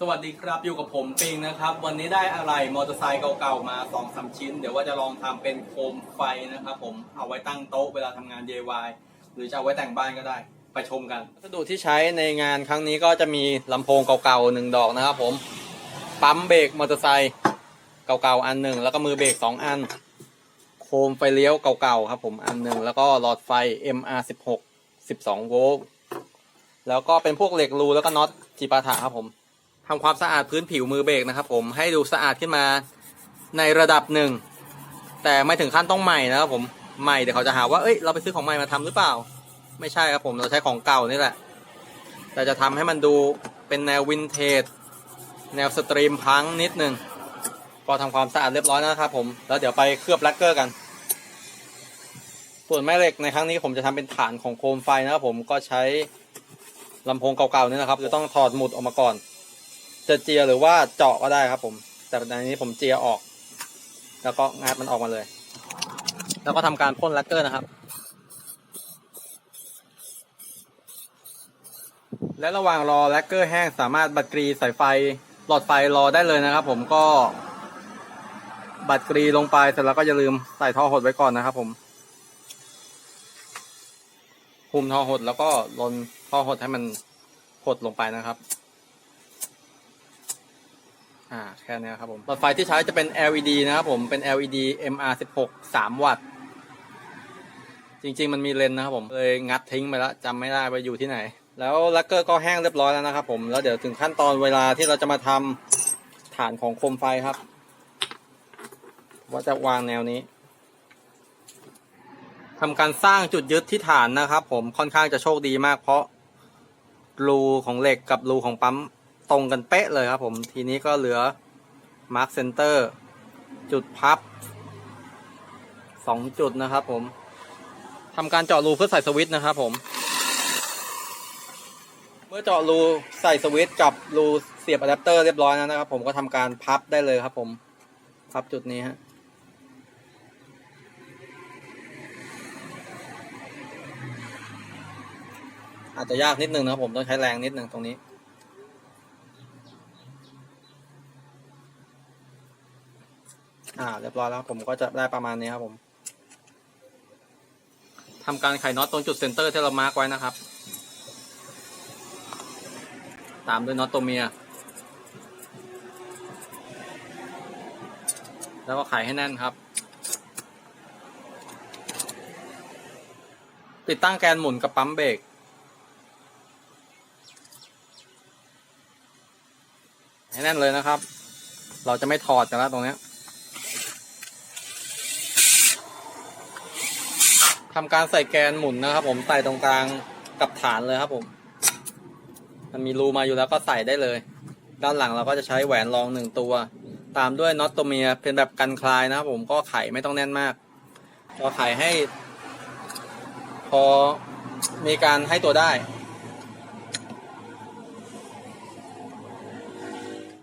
สวัสดีครับอยู่กับผมปิงนะครับ วันนี้ได้อะไรมอเตอร์ไซค์เก่าๆมา2อสชิ้น เดี๋ยวว่าจะลองทำเป็นโคมไฟนะครับผมเอาไว้ตั้งโต๊ะเวลาทำงาน DIY หรือจะเอาไว้แต่งบ้านก็ได้ ไปชมกันวัสดุที่ใช้ในงานครั้งนี้ก็จะมีลำโพงเก่าๆหนึ่งดอกนะครับผมปั๊มเบรกมอเตอร์ไซค์เก่าๆอันหนึ่งแล้วก็มือเบรกสองอัน โคมไฟเลี้ยวเก่าๆครับผมอันหนึ่งแล้วก็หลอดไฟ MR16 12 โวลต์แล้วก็เป็นพวกเหล็กรูแล้วก็น็อตจีปาถะครับผม ทำความสะอาดพื้นผิวมือเบรกนะครับ ผมให้ดูสะอาดขึ้นมาในระดับหนึ่ง แต่ไม่ถึงขั้นต้องใหม่นะครับผมใหม่เดี๋ยวเขาจะหาว่าเอ้ยเราไปซื้อของใหม่มาทำหรือเปล่า ไม่ใช่ครับผมเราใช้ของเก่านี่แหละ แต่จะทำให้มันดูเป็นแนววินเทจแนวสตรีมพังนิดนึงพอทำความสะอาดเรียบร้อยแล้วนะครับผมแล้วเดี๋ยวไปเคลือบแลกเกอร์กัน ส่วนแม่เหล็กในครั้งนี้ผมจะทำเป็นฐานของโคมไฟนะครับผมก็ใช้ลำโพงเก่าๆนี่นะครับจะต้องถอดหมุดออกมาก่อน จะเจียหรือว่าเจาะก็ได้ครับ ผม แต่ในนี้ผมเจียออก แล้วก็งัดมันออกมาเลย แล้วก็ทำการพ่นแลกเกอร์นะครับ และระหว่างรอแลกเกอร์แห้งสามารถบัตรกรีสายไฟหลอดไฟรอได้เลยนะครับ ผมก็บัตรกรีลงไปเสร็จแล้วก็อย่าลืมใส่ท่อหดไว้ก่อนนะครับ ผมคุมท่อหดแล้วก็ลนท่อหดให้มันหดลงไปนะครับ อ่าแค่นี้ครับผมหลอดไฟที่ใช้จะเป็น LED นะครับผมเป็น LED MR16 3 วัตต์ จริง ๆ มันมีเลนส์นะครับผมเลยงัดทิ้งไปแล้วจำไม่ได้ว่าอยู่ที่ไหน แล้วลักเกอร์ก็แห้งเรียบร้อยแล้วนะครับผมแล้วเดี๋ยวถึงขั้นตอนเวลาที่เราจะมาทำฐานของโคมไฟครับ ว่าจะวางแนวนี้ทำการสร้างจุดยึดที่ฐานนะครับ ผมค่อนข้างจะโชคดีมากเพราะรูของเหล็กกับรูของปั๊ม ตรงกันเป๊ะเลยครับผมทีนี้ก็เหลือ Mark Center จุดพับสองจุดนะครับผมทำการเจาะรูเพื่อใส่สวิตช์นะครับผม เมื่อเจาะรูใส่สวิตช์กับรูเสียบอะแดปเตอร์เรียบร้อยแล้วนะครับ ผมก็ทำการพับได้เลยครับ ผมพับจุดนี้ฮะอาจจะยากนิดนึงนะครับผมต้องใช้แรงนิดนึงตรงนี้ อ่าเรียบร้อยแล้วผมก็จะได้ประมาณนี้ครับผมทำการไขน็อตตรงจุดเซนเตอร์ที่เรามาร์กไว้นะครับ ตามด้วยน็อตตัวเมีย แล้วก็ไขให้แน่นครับ ติดตั้งแกนหมุนกับปั๊มเบรกให้แน่นเลยนะครับ เราจะไม่ถอดกันแล้วตรงเนี้ ทำการใส่แกนหมุนนะครับ ผมใส่ตรงกลางกับฐานเลยครับผม มันมีรูมาอยู่แล้วก็ใส่ได้เลย ด้านหลังเราก็จะใช้แหวนรองหนึ่งตัว ตามด้วยน็อตตัวเมียเป็นแบบกันคลายนะครับผมก็ไขไม่ต้องแน่นมากก็ไขให้ พอมีการให้ตัวได้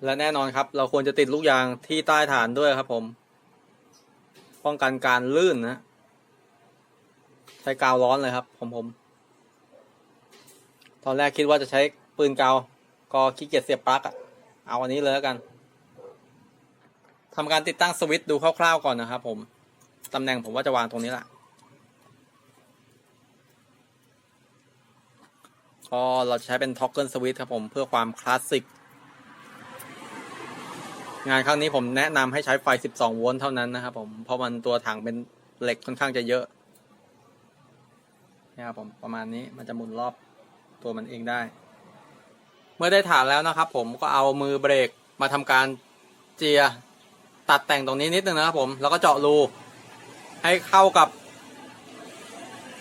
และแน่นอนครับ เราควรจะติดลูกยางที่ใต้ฐานด้วยครับผม ป้องกันการลื่นนะ ใช้กาวร้อนเลยครับ ผมผม ตอนแรกคิดว่าจะใช้ปืนกาว ก็ขี้เกียจเสียบปลั๊กอะเอาอันนี้เลยแล้วกันทำการติดตั้งสวิตช์ดูคร่าวๆก่อนนะครับ ผมตำแหน่งผมว่าจะวางตรงนี้แหละก็เราจะใช้เป็นท็อกเกิลสวิตช์ครับผมเพื่อความคลาสสิก งานครั้งนี้ผมแนะนำให้ใช้ไฟ 12 โวลต์เท่านั้นนะครับผม เพราะมันตัวถังเป็นเหล็กค่อนข้างจะเยอะ นะครับผมประมาณนี้มันจะหมุนรอบตัวมันเองได้ เมื่อได้ฐานแล้วนะครับ ผมก็เอามือเบรกมาทำการเจียตัดแต่งตรงนี้นิดนึงนะครับผมแล้วก็เจาะรูให้เข้ากับ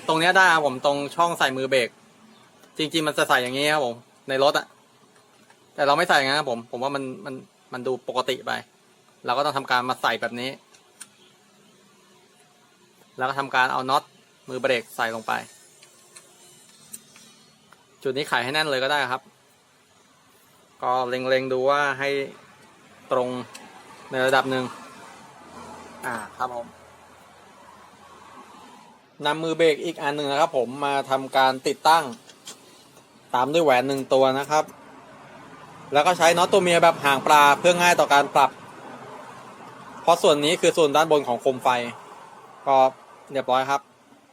ตรงนี้ได้ครับผมตรงช่องใส่มือเบรกจริง ๆ มันจะใส่อย่างนี้ครับผมในรถอะแต่เราไม่ใส่งนั้นครับผม ผมว่ามันมันมันดูปกติไป เราก็ต้องทำการมาใส่แบบนี้ แล้วก็ทำการเอาน็อตมือเบรกใส่ลงไป จุดนี้ไขให้แน่นเลยก็ได้ครับ ก็เล็งๆดูว่าให้ตรงในระดับหนึ่งอ่าครับผมนำมือเบรกอีกอันหนึ่งนะครับผมมาทำการติดตั้ง ตามด้วยแหวนหนึ่งตัวนะครับ แล้วก็ใช้น็อตตัวเมียแบบห่างปลาเพื่อง่ายต่อการปรับ เพราะส่วนนี้คือส่วนด้านบนของโคมไฟ ก็เรียบร้อยครับ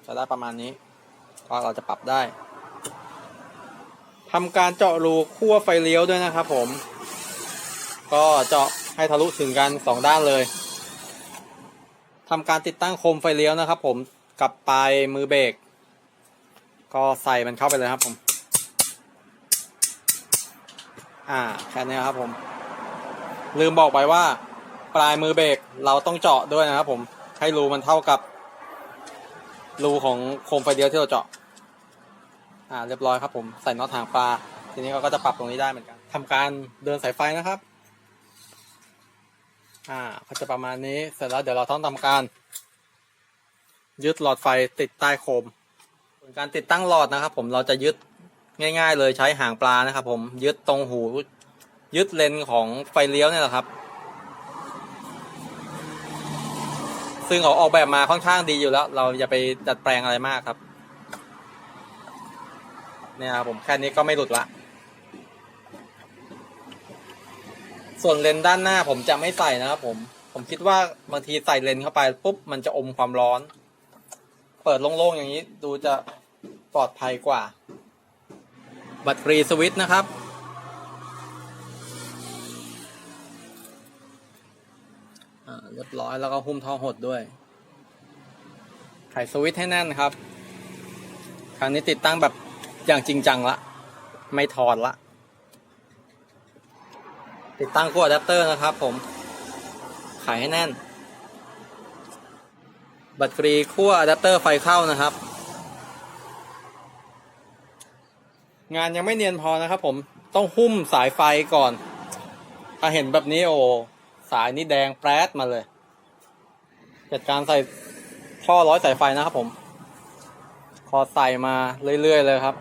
จะได้ประมาณนี้ ก็เราจะปรับได้ ทำการเจาะรูขั้วไฟเลี้ยวด้วยนะครับ ผม ก็เจาะให้ทะลุถึงกันสองด้านเลยทำการติดตั้งโคมไฟเลี้ยวนะครับ ผมกับปลายมือเบรกก็ใส่มันเข้าไปเลยครับผม อ่าแค่นี้ครับผม ลืมบอกไปว่า ปลายมือเบรกเราต้องเจาะด้วยนะครับผมให้รูมันเท่ากับรูของโคมไฟเดียวที่เราเจาะ อ่าเรียบร้อยครับผมใส่น็อตหางปลา ทีนี้เราก็จะปรับตรงนี้ได้เหมือนกันทำการเดินสายไฟนะครับอ่าก็จะประมาณนี้เสร็จแล้วเดี๋ยวเราต้องทำการ ยึดหลอดไฟติดใต้โคมส่วนการติดตั้งหลอดนะครับ ผมเราจะยึดง่าย ๆ เลยใช้หางปลานะครับ ผมยึดตรงหูยึดเลนของไฟเลี้ยวเนี่ยแหละครับ ซึ่งเขาออกแบบมาค่อนข้างดีอยู่แล้ว เราอย่าไปดัดแปลงอะไรมากครับ เนี่ยครับผมแค่นี้ก็ไม่หลุดละ ส่วนเลนด้านหน้าผมจะไม่ใส่นะครับผม ผมคิดว่าบางทีใส่เลนเข้าไปปุ๊บมันจะอมความร้อน เปิดโล่งๆอย่างนี้ดูจะปลอดภัยกว่า บัตรฟรีสวิตช์นะครับ เรียบร้อยแล้วก็หุ้มท่อหดด้วย ไขสวิตช์ให้แน่นครับ ครั้งนี้ติดตั้งแบบ อย่างจริงจังละ ไม่ถอดละ ติดตั้งขั้วอะแดปเตอร์นะครับผมไขให้แน่น บัตรฟรีขั้วอะแดปเตอร์ไฟเข้านะครับ งานยังไม่เนียนพอนะครับผม ต้องหุ้มสายไฟก่อน ถ้าเห็นแบบนี้โอ้สายนี่แดงแปรดมาเลยจัดการใส่ท่อร้อยสายไฟนะครับผมพอใส่มาเรื่อยๆเลยครับ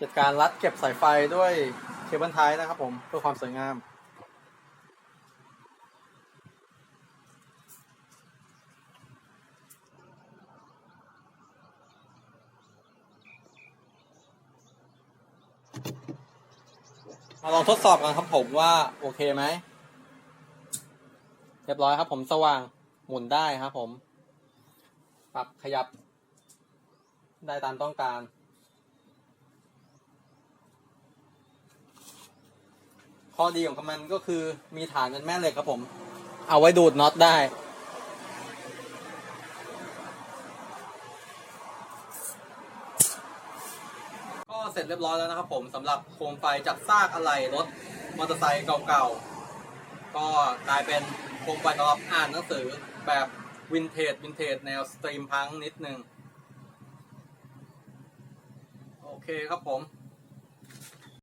จัดการรัดเก็บสายไฟด้วยเคเบิลไทนะครับผมเพื่อความสวยงาม มาลองทดสอบกันครับผมว่าโอเคไหม เรียบร้อยครับผมสว่างหมุนได้ครับผม ปรับขยับได้ตามต้องการ ข้อดีของมันก็คือมีฐานเป็นแม่เหล็กครับผม เอาไว้ดูดน็อตได้ ก็เสร็จเรียบร้อยแล้วนะครับผมสำหรับโคมไฟจากซากอะไหล่รถมอเตอร์ไซค์เก่าๆ ก็กลายเป็นโคมไฟสำหรับอ่านหนังสือแบบวินเทจวินเทจแนวสตรีมพังนิดนึง โอเคครับผม